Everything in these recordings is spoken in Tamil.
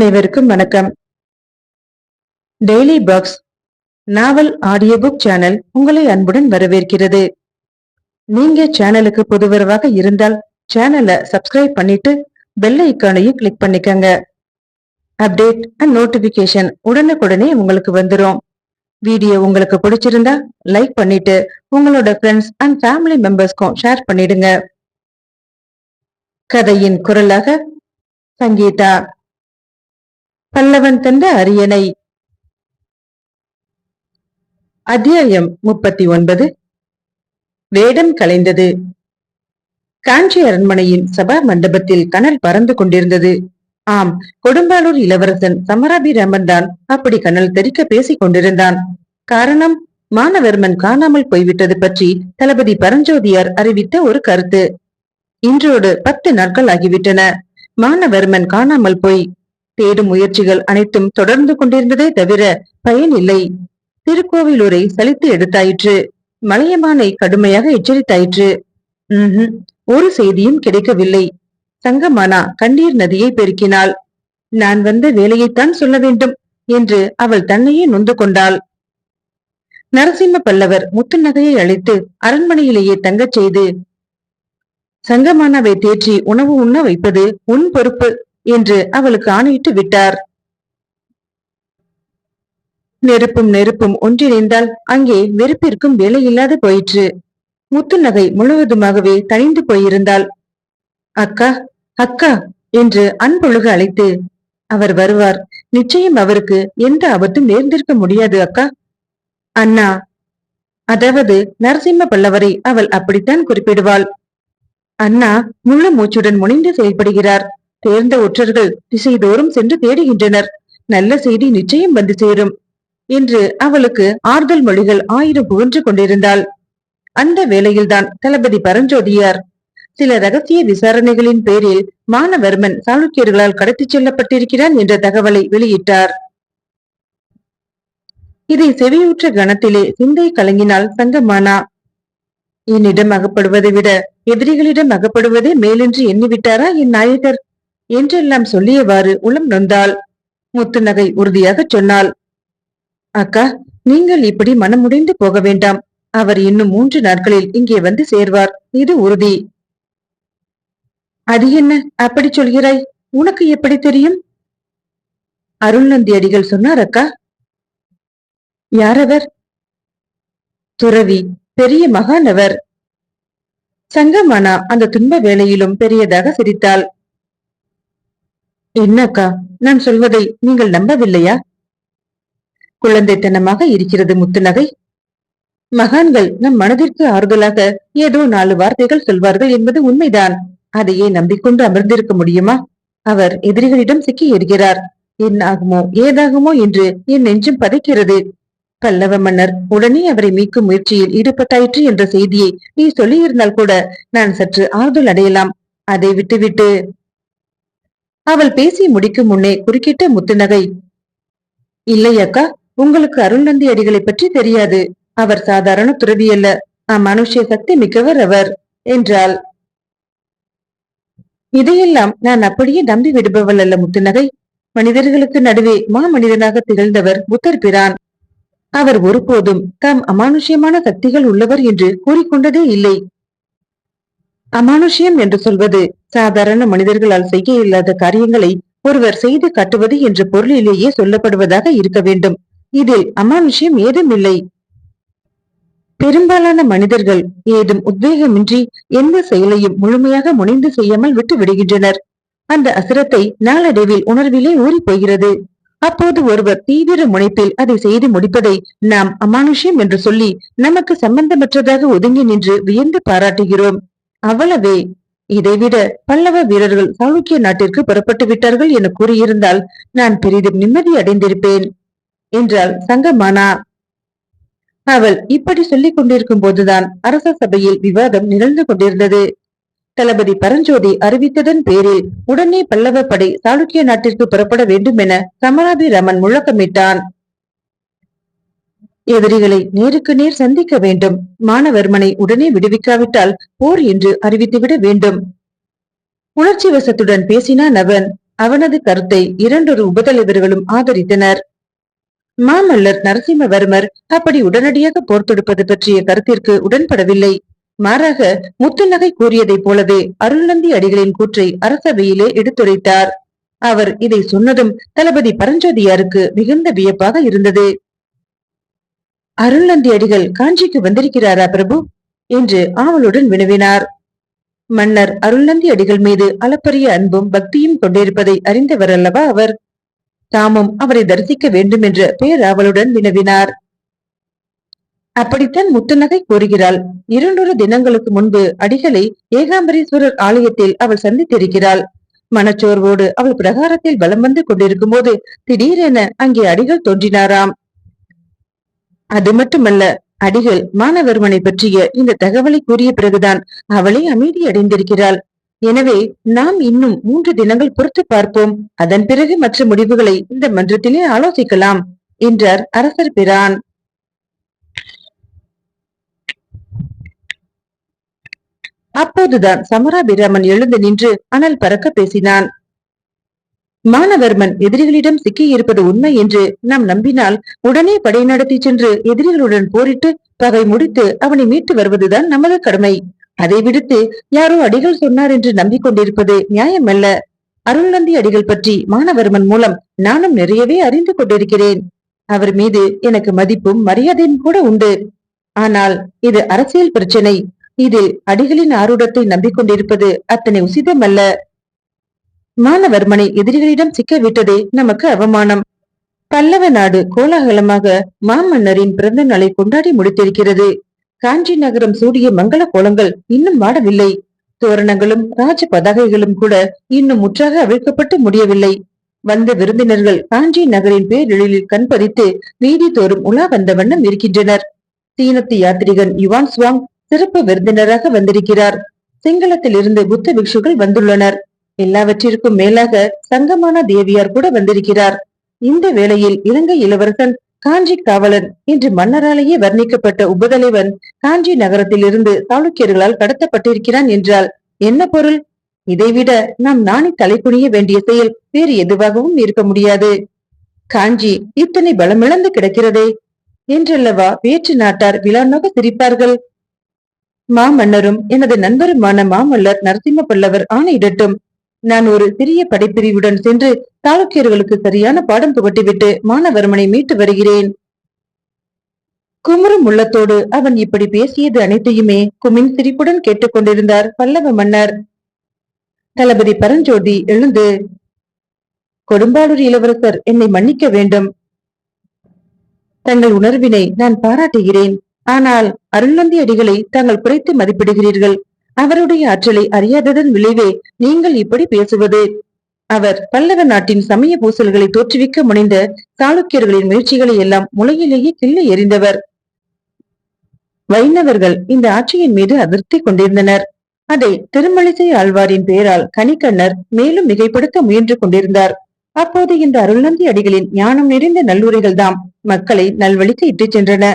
அனைவருக்கும் வணக்கம். Daily box novel audio book channel உங்களை அன்புடன் வரவேற்கிறது. நீங்க சேனலுக்கு புதுவரவாக இருந்தால் சேனலை சப்ஸ்கிரைப் பண்ணிட்டு பெல் ஐக்கானையும் கிளிக் பண்ணிக்கங்க. அப்டேட் அண்ட் நோட்டிபிகேஷன் உடனுக்குடனே உங்களுக்கு வந்துரும். வீடியோ உங்களுக்கு பிடிச்சிருந்தா லைக் பண்ணிட்டு உங்களோட ஃப்ரெண்ட்ஸ் அண்ட் ஃபேமிலி மெம்பர்ஸ்க்கும் ஷேர் பண்ணிடுங்க. கதையின் குரலாக சங்கீதா. பல்லவன் தந்த அரியணை. அத்தியாயம் முப்பத்தி ஒன்பது வேடம் கலைந்தது. காஞ்சி அரண்மனையின் சபா மண்டபத்தில் கனல் பறந்து கொண்டிருந்தது. ஆம் கொடும்பாளூர் இளவரசன் சமராபிராமன் தான் அப்படி கனல் தெரிக்க பேசிக் கொண்டிருந்தான். காரணம் மானவர்மன் காணாமல் போய்விட்டது பற்றி தளபதி பரஞ்சோதியார் அறிவித்த ஒரு கருத்து. இன்றோடு பத்து நாட்கள் ஆகிவிட்டன. மானவர்மன் காணாமல் போய் தேடும் முயற்சிகள் அனைத்தும் தொடர்ந்து கொண்டிருந்ததே தவிர பயன் இல்லை. திருக்கோவிலூரை சலித்து எடுத்தாயிற்று. மலையமானை கடுமையாக எச்சரித்தாயிற்று. உம் ஒரு செய்தியும் கிடைக்கவில்லை. சங்கமானா கண்ணீர் நதியை பெருக்கினாள். நான் வந்த வேலையைத்தான் சொல்ல வேண்டும் என்று அவள் தன்னையே நொந்து கொண்டாள். நரசிம்ம பல்லவர் முத்து நகையை அழைத்து அரண்மனையிலேயே தங்கச் செய்து சங்கமானாவை தேற்றி உணவு உண்ண வைப்பது உன் பொறுப்பு. என்று அவளுக்கு ஆணையிட்டு விட்டார். நெருப்பும் நெருப்பும் ஒன்றிணைந்தால் அங்கே வெறுப்பிற்கும் வேலையில்லாது போயிற்று. முத்து நகை முழுவதுமாகவே தணிந்து போயிருந்தாள். அக்கா அக்கா என்று அன்பொழுக அழைத்து அவர் வருவார். நிச்சயம் அவருக்கு எந்த ஆபத்தும் நேர்ந்திருக்க முடியாது அக்கா. அண்ணா அதாவது நரசிம்ம பல்லவரை அவள் அப்படித்தான் குறிப்பிடுவாள். அண்ணா முழு மூச்சுடன் முனைந்து செயல்படுகிறார். தேர்ந்த ஒற்றர்கள் திசைதோறும் சென்று தேடுகின்றனர். நல்ல செய்தி நிச்சயம் வந்து சேரும். என்று அவளுக்கு ஆறுதல் மொழிகள் ஆயிரம் புகன்று கொண்டிருந்தாள். அந்த வேளையில்தான் தளபதி பரஞ்சோதியார். சில ரகசிய விசாரணைகளின் பேரில் மானவர்மன் சாளுக்கியர்களால் கடத்திச் செல்லப்பட்டிருக்கிறான் என்ற தகவலை வெளியிட்டார். இதை செவியுற்ற கணத்திலே சிந்தை கலங்கினால் சங்கமானா என்னிடம் அகப்படுவதை விட எதிரிகளிடம் அகப்படுவதே மேலென்று எண்ணிவிட்டாரா என் நாயகர்? என்றெல்லாம் சொல்லியவாறு உளம் நொந்தாள். முத்துநகை உறுதியாக சொன்னாள். அக்கா நீங்கள் இப்படி மனமுடைந்து போக வேண்டாம். அவர் இன்னும் மூன்று நாட்களில் இங்கே வந்து சேர்வார். இது உறுதி. அது என்ன? அப்படி சொல்கிறாய்? உனக்கு எப்படி தெரியும்? அருள்நந்தி அடிகள் சொன்னார் அக்கா. யாரவர்? துறவி. பெரிய மகானவர் சங்கமானா அந்த துன்ப வேளையிலும் பெரியதாக சிரித்தாள். என்னக்கா? நான் சொல்வதை நீங்கள் நம்பவில்லையா? குழந்தைத்தனமாக இருக்கிறது முத்துநகை. மகான்கள் நம் மனதிற்கு ஆறுதலாக ஏதோ நாலு வார்த்தைகள் சொல்வார்கள் என்பது உண்மைதான். அதையே நம்பிக்கொண்டு அமர்ந்திருக்க முடியுமா? அவர் எதிரிகளிடம் சிக்கி இருக்கிறார் என்ன ஆகுமோ ஏதாகுமோ என்று என் நெஞ்சும் பதைக்கிறது. பல்லவ மன்னர் உடனே அவரை மீட்கும் முயற்சியில் ஈடுபட்டாயிற்று என்ற செய்தியை நீ சொல்லியிருந்தால் கூட நான் சற்று ஆறுதல் அடையலாம். அதை விட்டுவிட்டு அவள் பேசி முடிக்கும் முன்னே குறுக்கிட்ட முத்துநகை இல்லை அக்கா உங்களுக்கு அருள்நந்தி அடிகளை பற்றி தெரியாது. அவர் சாதாரண துறவி அல்ல. அம்மனுஷ சக்தி மிக்கவர் அவர் என்றாள். இதையெல்லாம் நான் அப்படியே நம்பி விடுபவள் அல்ல முத்துநகை. மனிதர்களுக்கு நடுவே மா மனிதனாக திகழ்ந்தவர் புத்தர் பிரான். அவர் ஒருபோதும் தாம் அமானுஷ்யமான சக்திகள் உள்ளவர் என்று கூறிக்கொண்டதே இல்லை. அமானுஷ்யம் என்று சொல்வது சாதாரண மனிதர்களால் செய்ய இல்லாத காரியங்களை ஒருவர் செய்து காட்டுவது என்ற பொருளிலேயே சொல்லப்படுவதாக இருக்க வேண்டும். இதில் அமானுஷ்யம் ஏதும் இல்லை. பெரும்பாலான மனிதர்கள் ஏதும் உத்வேகமின்றி எந்த செயலையும் முழுமையாக முனைந்து செய்யாமல் விட்டு விடுகின்றனர் அந்த அசுரத்தை நாளடைவில் உணர்விலே ஊறி போகிறது அப்போது ஒருவர் தீவிர முனைப்பில் அதை செய்து முடிப்பதை நாம் அமானுஷ்யம் என்று சொல்லி நமக்கு சம்பந்தமற்றதாக ஒதுங்கி நின்று வியந்து பாராட்டுகிறோம். அவ்வளவே. இதைவிட பல்லவ வீரர்கள் சாளுக்கிய நாட்டிற்கு புறப்பட்டு விட்டார்கள் என கூறியிருந்தால் நான் பெரிதும் நிம்மதி அடைந்திருப்பேன் என்றாள் சங்கமானா. அவள் இப்படி சொல்லிக் கொண்டிருக்கும் போதுதான் அரச சபையில் விவாதம் நிகழ்ந்து கொண்டிருந்தது. தளபதி பரஞ்சோதி அறிவித்ததன் பேரில் உடனே பல்லவ படை சாளுக்கிய நாட்டிற்கு புறப்பட வேண்டும் என சமராபிராமன் முழக்கமிட்டான். எதிரிகளை நேருக்கு நேர் சந்திக்க வேண்டும். மாணவர்மனை உடனே விடுவிக்காவிட்டால் போர் என்று அறிவித்துவிட வேண்டும். உணர்ச்சி வசத்துடன் பேசினான் அவன். அவனது கருத்தை இரண்டொரு உபதலைவர்களும் ஆதரித்தனர். மாமல்லர் நரசிம்மவர்மர் அப்படி உடனடியாக போர் தொடுப்பது பற்றிய கருத்திற்கு உடன்படவில்லை. மாறாக முத்துநகை கூறியதைப் போலவே அருள்நந்தி அடிகளின் கூற்றை அரசவையிலே எடுத்துரைத்தார். அவர் இதை சொன்னதும் தளபதி பரஞ்சோதியாருக்கு மிகுந்த வியப்பாக இருந்தது. அருள்நந்தி அடிகள் காஞ்சிக்கு வந்திருக்கிறாரா பிரபு? என்று ஆவலுடன் வினவினார். மன்னர் அருள்நந்தி அடிகள் மீது அளப்பரிய அன்பும் பக்தியும் கொண்டிருப்பதை அறிந்தவர் அல்லவா அவர்? தாமும் அவரை தரிசிக்க வேண்டும் என்ற பேராவலுடன் வினவினார். அப்படித்தான் முத்துநகை கூறுகிறாள். இரண்டொரு தினங்களுக்கு முன்பு அடிகளை ஏகாம்பரேஸ்வரர் ஆலயத்தில் அவள் சந்தித்திருக்கிறாள். மனச்சோர்வோடு அவள் பிரகாரத்தில் பலம் வந்து கொண்டிருக்கும் போது திடீரென அங்கே அடிகள் தோன்றினாராம். அது மட்டுமல்ல அடிகள் மானவர்மனை பற்றிய இந்த தகவலை கூறிய பிறகுதான் அவளை அமைதி அடைந்திருக்கிறாள். எனவே நாம் இன்னும் மூன்று தினங்கள் பொறுத்து பார்ப்போம். அதன் பிறகு மற்ற முடிவுகளை இந்த மன்றத்திலே ஆலோசிக்கலாம் என்றார் அரசர் பிரான். அப்போதுதான் சமராபிராமன் எழுந்து நின்று அனல் பறக்க பேசினான். மானவர்மன் எதிரிகளிடம் சிக்கியிருப்பது உண்மை என்று நாம் நம்பினால் உடனே படை நடத்தி சென்று எதிரிகளுடன் போரிட்டு பகை முடித்து அவனை மீட்டு வருவதுதான் நமது கடமை. அதை விடுத்து யாரோ அடிகள் சொன்னார் என்று நம்பிக்கொண்டிருப்பது நியாயமல்ல. அருள்நந்தி அடிகள் பற்றி மானவர்மன் மூலம் நானும் நிறையவே அறிந்து கொண்டிருக்கிறேன். அவர் மீது எனக்கு மதிப்பும் மரியாதையும் கூட உண்டு. ஆனால் இது அரசியல் பிரச்சனை. இதில் அடிகளின் ஆரூடத்தை நம்பிக்கொண்டிருப்பது அத்தனை உசிதமல்ல. மானவர்மனை எதிரிகளிடம் சிக்க விட்டதே நமக்கு அவமானம். பல்லவ நாடு கோலாகலமாக மாமன்னரின் பிறந்த நாளை கொண்டாடி முடித்திருக்கிறது. காஞ்சி நகரம் சூடிய மங்கள கோலங்கள் இன்னும் வாடவில்லை. தோரணங்களும் ராஜ பதாகைகளும் கூட இன்னும் முற்றாக அவிழ்க்கப்பட்டு முடியவில்லை. வந்த விருந்தினர்கள் காஞ்சி நகரின் பேரெழிலில் கண்பதித்து வீதி தோறும் உலா வந்த வண்ணம் இருக்கின்றனர். சீனத்து யாத்திரிகன் யுவான் சுவாங் சிறப்பு விருந்தினராக வந்திருக்கிறார். சிங்களத்தில் இருந்து புத்த பிக்ஷுகள் வந்துள்ளனர். எல்லாவற்றிற்கும் மேலாக சங்கமான தேவியார் கூட வந்திருக்கிறார். இந்த வேளையில் இலங்கை இளவரசன் காஞ்சி காவலன் என்று மன்னராலேயே வர்ணிக்கப்பட்ட உபதலைவன் காஞ்சி நகரத்தில் இருந்து சாளுக்கியர்களால் கடத்தப்பட்டிருக்கிறான் என்றால் என்ன பொருள்? இதைவிட நாம் நாணி தலை வேண்டிய செயல் வேறு எதுவாகவும் இருக்க முடியாது. காஞ்சி இத்தனை பலமிழந்து கிடக்கிறதே? என்றல்லவா வேற்று நாட்டார் விழாநோக சிரிப்பார்கள். மாமன்னரும் எனது நண்பருமான மாமல்லர் நரசிம்ம பல்லவர் ஆணையிடட்டும். நான் ஒரு சிறிய படைப்பிரிவுடன் சென்று தாலுக்கியர்களுக்கு சரியான பாடம் புகட்டிவிட்டு மானவர்மனை மீட்டு வருகிறேன். குமரும் உள்ளத்தோடு அவன் இப்படி பேசியது அனைத்தையுமே குமின் சிரிப்புடன் கேட்டுக்கொண்டிருந்தார் பல்லவ மன்னர். தளபதி பரஞ்சோதி எழுந்து கொடும்பாளூர் இளவரசர் என்னை மன்னிக்க வேண்டும். தங்கள் உணர்வினை நான் பாராட்டுகிறேன். ஆனால் அருள்நந்தி அடிகளை தாங்கள் குறைத்து மதிப்பிடுகிறீர்கள். அவருடைய ஆற்றலை அறியாததன் விளைவே நீங்கள் இப்படி பேசுவது. அவர் பல்லவ நாட்டின் சமய பூசல்களை தோற்றுவிக்க முனைந்த சாளுக்கியர்களின் முயற்சிகளை எல்லாம் முளையிலேயே கிள்ளி எறிந்தவர். வைணவர்கள் இந்த ஆட்சியின் மீது அதிருப்தி கொண்டிருந்தனர். அதை திருமலிசை ஆழ்வாரின் பெயரால் கனிக்கண்ணர் மேலும் மிகைப்படுத்த முயன்று கொண்டிருந்தார். அப்போது இந்த அருள்நந்தி அடிகளின் ஞானம் நிறைந்த நல்லுரைகள் தாம் மக்களை நல்வழிக்கு இட்டுச் சென்றன.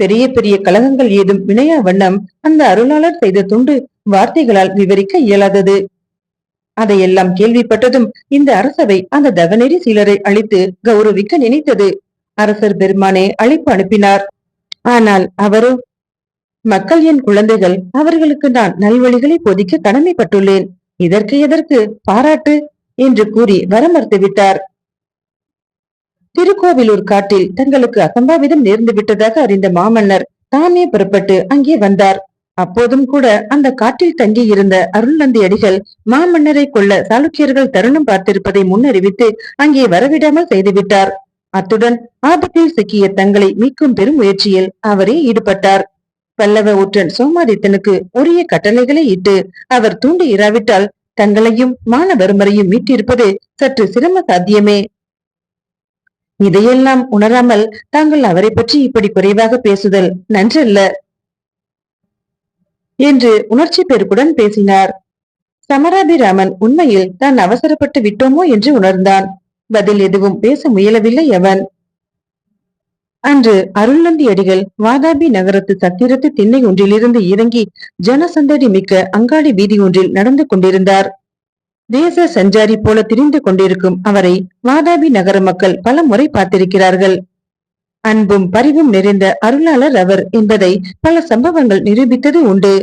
பெரிய பெரிய கழகங்கள் ஏதும் வினையா வண்ணம் அந்த அருளாளர் செய்த துண்டு வார்த்தைகளால் விவரிக்க இயலாதது. அதையெல்லாம் கேள்விப்பட்டதும் இந்த அரசவை அந்த தவநெறி சிலரை அழித்து கௌரவிக்க நினைத்தது. அரசர் பெருமானே அழைப்பு அனுப்பினார். ஆனால் அவரோ? மக்கள் என் குழந்தைகள் அவர்களுக்கு நான் நல்வழிகளை பொதிக்க கடமைப்பட்டுள்ளேன். இதற்கு எதற்கு? பாராட்டு! என்று கூறி வரமறுத்து விட்டார் திருக்கோவிலூர் காட்டில் தங்களுக்கு அசம்பாவிதம் நேர்ந்து விட்டதாக அறிந்த மாமன்னர் தாமே புறப்பட்டு அங்கே வந்தார். அப்போதும் கூட அந்த காட்டில் தங்கி இருந்த அருள்நந்தி அடிகள் மாமன்னரை கொள்ள சாளுக்கியர்கள் தருணம் பார்த்திருப்பதை முன்னறிவித்து அங்கே வரவிடாமல் செய்துவிட்டார். அத்துடன் ஆபத்தில் சிக்கிய தங்களை மீட்கும் பெரும் முயற்சியில் அவரே ஈடுபட்டார். பல்லவ ஒற்றன் சோமாதித்தனுக்கு உரிய கட்டளைகளை இட்டு அவர் தூண்டி இராவிட்டால் தங்களையும் மானவர்மரையும் மீட்டிருப்பது சற்று சிரம சாத்தியமே. இதையெல்லாம் உணராமல் தாங்கள் அவரை பற்றி இப்படி குறைவாக பேசுதல் நன்றல்ல? என்று உணர்ச்சி பெருக்குடன் பேசினார். சமராபிராமன் உண்மையில் தான் அவசரப்பட்டு விட்டோமோ என்று உணர்ந்தான். பதில் எதுவும் பேச முயலவில்லை அவன். அன்று அருள்நந்தி அடிகள் வாதாபி நகரத்து சத்திரத்து திண்ணை ஒன்றிலிருந்து இறங்கி ஜனசந்தடி மிக்க அங்காடி வீதி ஒன்றில் நடந்து கொண்டிருந்தார். தேச சஞ்சாரி போல திரிந்து கொண்டிருக்கும் அவரை வாதாபி நகர மக்கள் பல முறை பார்த்திருக்கிறார்கள். அன்பும் பரிவும் நிறைந்த அருளாளர் அவர் என்பதை பல சம்பவங்கள் நிரூபித்தது உண்டு.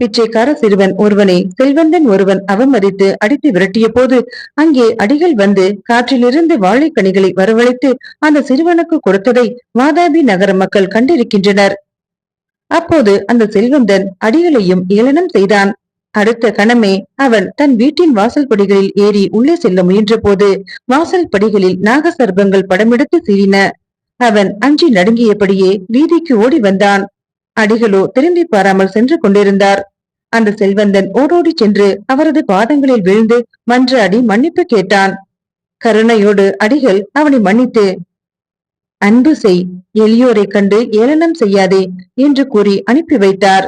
பிச்சைக்கார சிறுவன் ஒருவனை செல்வந்தன் ஒருவன் அவமதித்து அடித்து விரட்டிய போது அங்கே அடிகள் வந்து காற்றிலிருந்து வாழைக்கனிகளை வரவழைத்து அந்த சிறுவனுக்கு கொடுத்ததை வாதாபி நகர மக்கள் கண்டிருக்கின்றனர். அப்போது அந்த செல்வந்தன் அடிகளையும் ஏளனம் செய்தான். அடுத்த கணமே அவன் தன் வீட்டின் வாசல் படிகளில் ஏறி உள்ளே செல்ல முயன்ற போது வாசல் படிகளில் நாகசர்பங்கள் படமெடுத்து சீறின. அவன் அஞ்சி நடுங்கியபடியே வீதிக்கு ஓடி வந்தான். அடிகளோ திரும்பி பாராமல் சென்று கொண்டிருந்தார். அந்த செல்வந்தன் ஓடோடி சென்று அவரது பாதங்களில் விழுந்து மன்றாடி மன்னிப்பு கேட்டான். கருணையோடு அடிகள் அவனை மன்னித்து அன்பு செய் எளியோரை கண்டு ஏளனம் செய்யாதே என்று கூறி அனுப்பி வைத்தார்.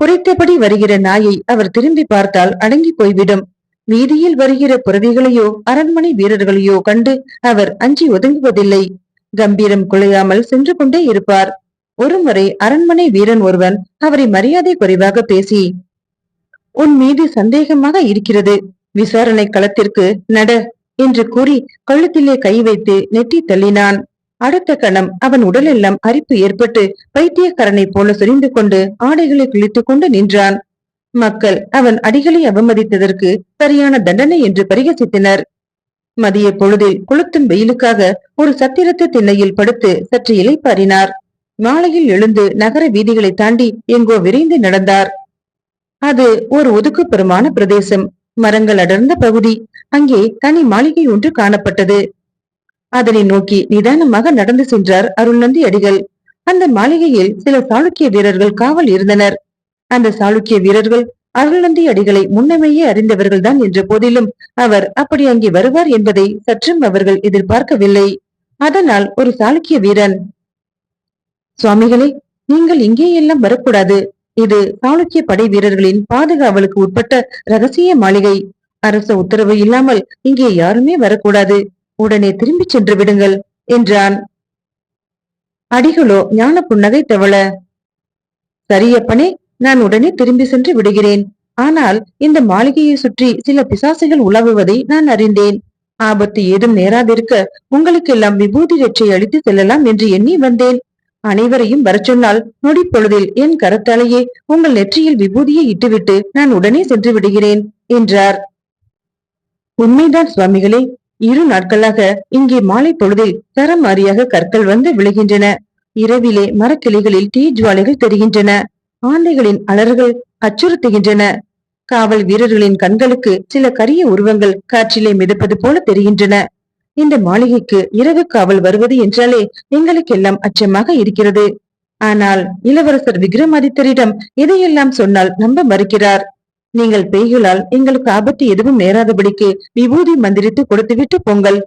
குறைத்தபடி வருகிற நாயை அவர் திரும்பி பார்த்தால் அடங்கி போய்விடும். வீதியில் வருகிற புறவிகளையோ அரண்மனை வீரர்களையோ கண்டு அவர் அஞ்சி ஒதுங்குவதில்லை. கம்பீரம் குலையாமல் சென்று கொண்டே இருப்பார். ஒருமுறை அரண்மனை வீரன் ஒருவன் அவரை மரியாதை குறைவாக பேசி உன் மீது சந்தேகமாக இருக்கிறது. விசாரணை களத்திற்கு நட என்று கூறி கழுத்திலே கை வைத்து நெட்டி தள்ளினான். அடுத்த கணம் அவன் உடலெல்லாம் அரிப்பு ஏற்பட்டு பைத்தியக்காரனை போல சுரிந்து கொண்டு ஆடைகளை கிழித்துக் கொண்டு நின்றான். மக்கள் அவன் அடிகளை அவமதித்ததற்கு சரியான தண்டனை என்று பரிகசித்தனர். மதிய பொழுதில் கொளுத்தும் வெயிலுக்காக ஒரு சத்திரத்து திண்ணையில் படுத்து சற்று இலைப்பாரினார் மாலையில் எழுந்து நகர வீதிகளை தாண்டி எங்கோ விரைந்து நடந்தார். அது ஒரு ஒதுக்குப்புறமான பிரதேசம். மரங்கள் அடர்ந்த பகுதி. அங்கே தனி மாளிகை ஒன்று காணப்பட்டது. அதனை நோக்கி நிதானமாக நடந்து சென்றார் அருள்நந்தி அடிகள் அந்த மாளிகையில் சில சாளுக்கிய வீரர்கள் காவல் இருந்தனர். அந்த சாளுக்கிய வீரர்கள் அருள்நந்தி அடிகளை முன்னமேயே அறிந்தவர்கள்தான் என்ற போதிலும் அவர் அப்படி அங்கே வருவார் என்பதை சற்றும் அவர்கள் எதிர்பார்க்கவில்லை. அதனால் ஒரு சாளுக்கிய வீரன் சுவாமிகளே நீங்கள் இங்கே எல்லாம் வரக்கூடாது. இது சாளுக்கிய படை வீரர்களின் பாதுகாவலுக்கு உட்பட்ட ரகசிய மாளிகை. அரச உத்தரவு இல்லாமல் இங்கே யாருமே வரக்கூடாது. உடனே திரும்பி சென்று விடுங்கள் என்றான். அடிகளோ ஞான புன்னகை தவள சரியப்பனே நான் உடனே திரும்பி சென்று விடுகிறேன். ஆனால் இந்த மாளிகையை சுற்றி சில பிசாசுகள் உலவுவதை நான் அறிந்தேன். ஆபத்து ஏதும் நேராதிருக்க உங்களுக்கெல்லாம் விபூதி ரட்சை அளித்து செல்லலாம் என்று எண்ணி வந்தேன். அனைவரையும் வரச் சொன்னால் நொடி பொழுதில் என் கரத்தாலேயே உங்கள் நெற்றியில் விபூதியை இட்டுவிட்டு நான் உடனே சென்று விடுகிறேன் என்றார். உண்மைதான் சுவாமிகளே இரு நாட்களாக இங்கே மாலை பொழுதில் தரமாரியாக கற்கள் வந்து விழுகின்றன. இரவிலே மரக்கிளைகளில் தீ ஜுவாலைகள் தெரிகின்றன. ஆந்தைகளின் அலறுகள் அச்சுறுத்துகின்றன. காவல் வீரர்களின் கண்களுக்கு சில கரிய உருவங்கள் காற்றிலே மிதப்பது போல தெரிகின்றன. இந்த மாளிகைக்கு இரவு காவல் வருவது என்றாலே எங்களுக்கெல்லாம் அச்சமாக இருக்கிறது. ஆனால் இளவரசர் விக்ரமாதித்தரிடம் இதையெல்லாம் சொன்னால் நம்ப மறுக்கிறார். நீங்கள் பேய்களால் எங்களுக்கு ஆபத்து எதுவும் நேராதபடிக்கு விபூதி மந்திரித்து கொடுத்துவிட்டு பொங்கல்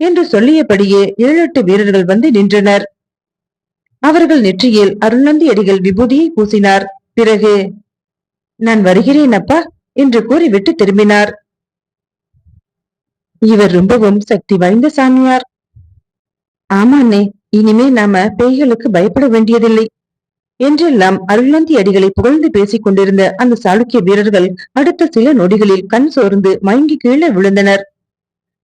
என்று சொல்லியபடியே ஏழு எட்டு வீரர்கள் வந்து நின்றனர். அவர்கள் நெற்றியில் அருள்நந்தி அடிகள் விபூதியை பூசினார். பிறகு நான் வருகிறேன் அப்பா என்று கூறிவிட்டு திரும்பினார். இவர் ரொம்பவும் சக்தி வாய்ந்த சாமியார். ஆமாண்ணே இனிமே நாம பேய்களுக்கு பயப்பட வேண்டியதில்லை. என்றெல்லாம் அருள்நந்தி அடிகளை புகழ்ந்து பேசிக் கொண்டிருந்த அந்த சாளுக்கிய வீரர்கள் அடுத்த சில நொடிகளில் கண் சோர்ந்து மயங்கி கீழே விழுந்தனர்.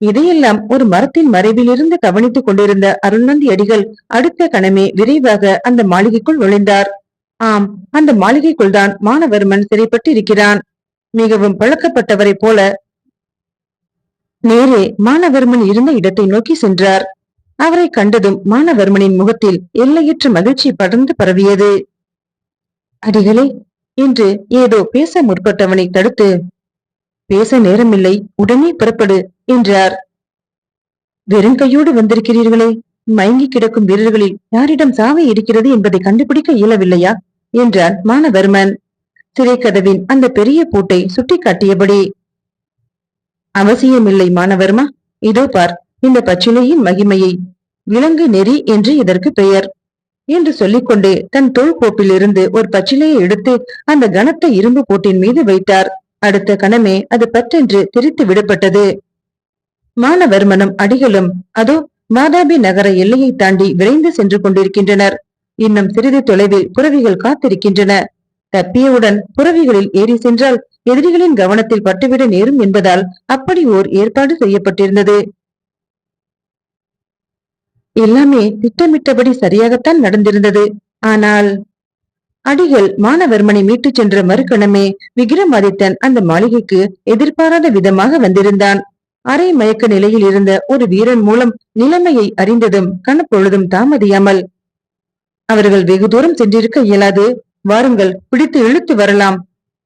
இதையெல்லாம் ஒரு மரத்தின் மறைவிலிருந்து கவனித்துக் கொண்டிருந்த அருள்நந்தி அடிகள் அடுத்த கணமே விரைவாக அந்த மாளிகைக்குள் நுழைந்தார். ஆம் அந்த மாளிகைக்குள் தான் மானவர்மன் சிறைப்பட்டு இருக்கிறான் மிகவும் பழக்கப்பட்டவரை போல நேரே மானவர்மன் இருந்த இடத்தை நோக்கி சென்றார். அவரை கண்டதும் மானவர்மனின் முகத்தில் எல்லையற்ற மகிழ்ச்சி படர்ந்து பரவியது. அடிகளே என்று ஏதோ பேச முற்பட்டவனை தடுத்து பேச நேரமில்லை உடனே புறப்படு என்றார். வெறுங்கையோடு வந்திருக்கிறீர்களே மயங்கி கிடக்கும் வீரர்களில் யாரிடம் சாவை இருக்கிறது என்பதை கண்டுபிடிக்க இயலவில்லையா? என்றார் மானவர்மன். திரைக்கதவின் அந்த பெரிய பூட்டை சுட்டிக்காட்டியபடி அவசியமில்லை மானவர்மா இதோ பார் இந்த பச்சிலையின் மகிமையை விலங்கு நெறி என்று இதற்கு பெயர். என்று சொல்லிக்கொண்டே தன் தோல் இருந்து ஒரு பச்சிலையை எடுத்து அந்த கனத்த இரும்பு போட்டின் மீது வைத்தார். அடுத்த கணமே அது பற்றென்று திரித்து விடப்பட்டது. மானவர்மனும் அடிகளும் அதோ மாதாபி நகர எல்லையை தாண்டி விரைந்து சென்று கொண்டிருக்கின்றனர். இன்னும் சிறிது தொலைவில் புறவிகள் காத்திருக்கின்றன. தப்பியவுடன் புறவிகளில் ஏறி சென்றால் எதிரிகளின் கவனத்தில் பட்டுவிட நேரும் என்பதால் அப்படி ஓர் ஏற்பாடு செய்யப்பட்டிருந்தது. எல்லாமே திட்டமிட்டபடி சரியாகத்தான் நடந்திருந்தது. ஆனால் அடிகள் மானவர்மனை மீட்டுச் சென்ற மறுக்கணமே விக்ரமாதித்தன் அந்த மாளிகைக்கு எதிர்பாராத விதமாக வந்திருந்தான். அரை மயக்க நிலையில் இருந்த ஒரு வீரன் மூலம் நிலைமையை அறிந்ததும் கணப்பொழுதும் தாமதியாமல் அவர்கள் வெகு தூரம் சென்றிருக்க இயலாது வாருங்கள் பிடித்து இழுத்து வரலாம்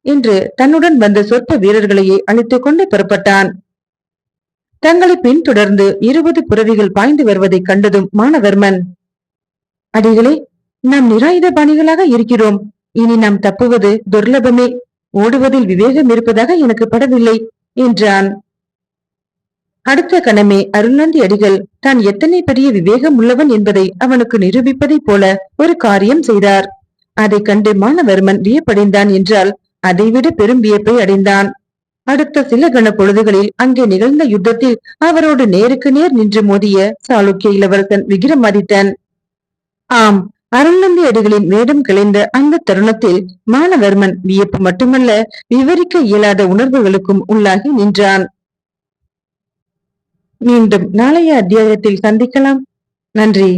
என்று தன்னுடன் வந்த சொற்ப வீரர்களையே அழைத்துக் கொண்டு புறப்பட்டான். தங்களை பின்தொடர்ந்து இருபது புறவிகள் பாய்ந்து வருவதை கண்டதும் மானவர்மன் அடிகளே நாம் நிராயுத பாணிகளாக இருக்கிறோம். இனி நாம் தப்புவது துர்லபமே. ஓடுவதில் விவேகம் இருப்பதாக எனக்கு படவில்லை என்றான். அடுத்த கணமே அருள்நந்தி அடிகள் தான் எத்தனை பெரிய விவேகம் உள்ளவன் என்பதை அவனுக்கு நிரூபிப்பதைப் போல ஒரு காரியம் செய்தார். அதை கண்டு மானவர்மன் வியப்படைந்தான் என்றால் அதைவிட பெரும் வியப்பை அடைந்தான். அடுத்த சில கண பொழுதுகளில் அங்கே நிகழ்ந்த யுத்தத்தில் அவரோடு நேருக்கு நேர் நின்று மோதிய சாளுக்கிய இளவரசன் விக்ரமாதித்தன். ஆம் அருள்நந்தி அடிகளின் வேடம் கிளைந்த அந்த தருணத்தில் மானவர்மன் வியப்பு மட்டுமல்ல விவரிக்க இயலாத உணர்வுகளுக்கும் உள்ளாகி நின்றான். மீண்டும் நாளைய அத்தியாயத்தில் சந்திக்கலாம். நன்றி.